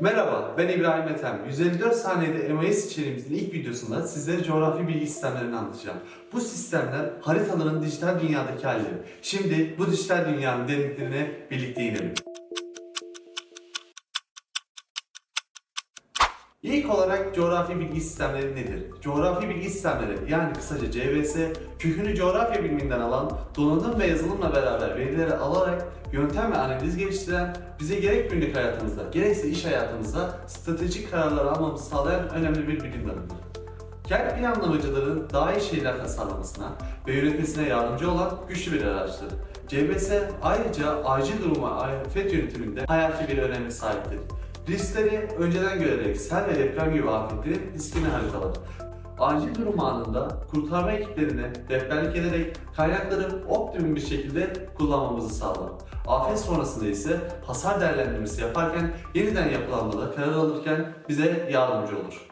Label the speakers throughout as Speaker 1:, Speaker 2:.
Speaker 1: Merhaba, ben İbrahim Ethem. 154 saniyede MIS içeriğimizin ilk videosunda sizlere coğrafi bilgi sistemlerini anlatacağım. Bu sistemler haritaların dijital dünyadaki halleri. Şimdi bu dijital dünyanın derinliklerine birlikte inelim. İlk olarak coğrafi bilgi sistemleri nedir? Coğrafi bilgi sistemleri yani kısaca CBS, kökünü coğrafya biliminden alan, donanım ve yazılımla beraber verileri alarak yöntem ve analiz geliştiren, bize gerek günlük hayatımızda, gerekse iş hayatımızda stratejik kararlar almamızı sağlayan önemli bir bilim dalıdır. Kent planlamacıların daha iyi şehirler tasarlamasına ve yönetmesine yardımcı olan güçlü bir araçtır. CBS ayrıca acil duruma afet yönetiminde hayati bir öneme sahiptir. Riskleri önceden görerek sel ve deprem gibi afetlerin riskini haritalar. Acil durum anında kurtarma ekiplerine rehberlik ederek kaynakları optimum bir şekilde kullanmamızı sağlar. Afet sonrasında ise hasar değerlendirmesi yaparken yeniden yapılanmada karar alırken bize yardımcı olur.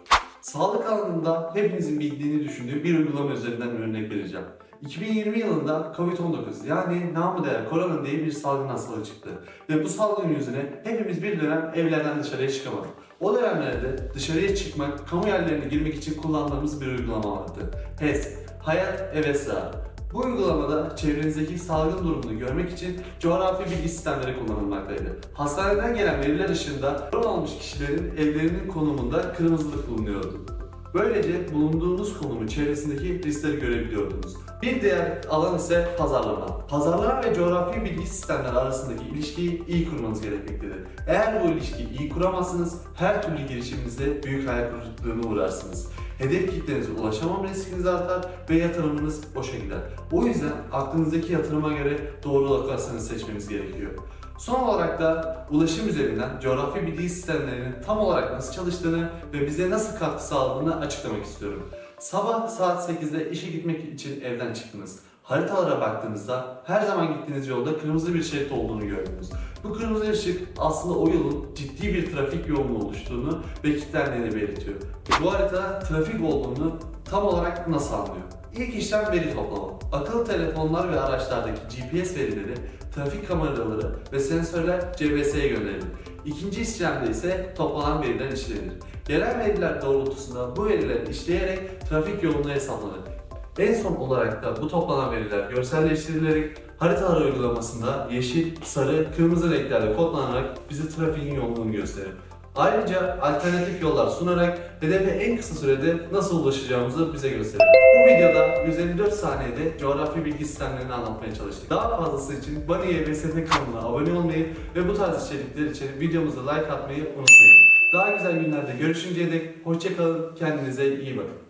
Speaker 1: Sağlık alanında hepinizin bildiğini düşündüğüm bir uygulama üzerinden örnek vereceğim. 2020 yılında Covid-19 yani namı değer korona diye bir salgın hastalığı çıktı. Ve bu salgın yüzüne hepimiz bir dönem evlerden dışarıya çıkamadık. O dönemlerde dışarıya çıkmak, kamu yerlerine girmek için kullandığımız bir uygulama vardı. HES, Hayat Eve Sığar. Bu uygulamada çevrenizdeki salgın durumunu görmek için coğrafi bilgi sistemleri kullanılmaktaydı. Hastaneden gelen veriler ışığında korona olmuş kişilerin evlerinin konumunda kırmızılık bulunuyordu. Böylece bulunduğunuz konumun çevresindeki riskleri görebiliyordunuz. Bir diğer alan ise pazarlama. Pazarlama ve coğrafi bilgi sistemleri arasındaki ilişkiyi iyi kurmanız gerekmektedir. Eğer bu ilişkiyi iyi kuramazsınız, her türlü girişiminizde büyük hayal kırıklığına uğrarsınız. Hedef kitlenize ulaşamama riskiniz artar ve yatırımınız boşa gider. O yüzden aklınızdaki yatırıma göre doğru lokasyonu seçmemiz gerekiyor. Son olarak da ulaşım üzerinden coğrafi bilgi sistemlerinin tam olarak nasıl çalıştığını ve bize nasıl katkı sağladığını açıklamak istiyorum. Sabah saat 8'de işe gitmek için evden çıktınız. Haritalara baktığınızda her zaman gittiğiniz yolda kırmızı bir şerit olduğunu gördünüz. Bu kırmızı ışık aslında o yolun ciddi bir trafik yoğunluğu oluştuğunu ve kilitlendiğini belirtiyor. Bu harita trafik olduğunu tam olarak nasıl anlıyor? İlk işlem veri toplama. Akıllı telefonlar ve araçlardaki GPS verileri, trafik kameraları ve sensörler CBS'ye gönderilir. İkinci işlemde ise toplanan veriler işlenir. Gelen veriler doğrultusunda bu veriler işleyerek trafik yoğunluğu hesaplanır. En son olarak da bu toplanan veriler görselleştirilerek haritalar uygulamasında yeşil, sarı, kırmızı renklerle kodlanarak bize trafiğin yoğunluğunu gösterir. Ayrıca alternatif yollar sunarak hedefe en kısa sürede nasıl ulaşacağımızı bize gösterir. Bu videoda 154 saniyede coğrafi bilgi sistemlerini anlatmaya çalıştık. Daha fazlası için Bunny YBST kanalına abone olmayı ve bu tarz içerikler için videomuza like atmayı unutmayın. Daha güzel günlerde görüşünceye dek hoşçakalın, kendinize iyi bakın.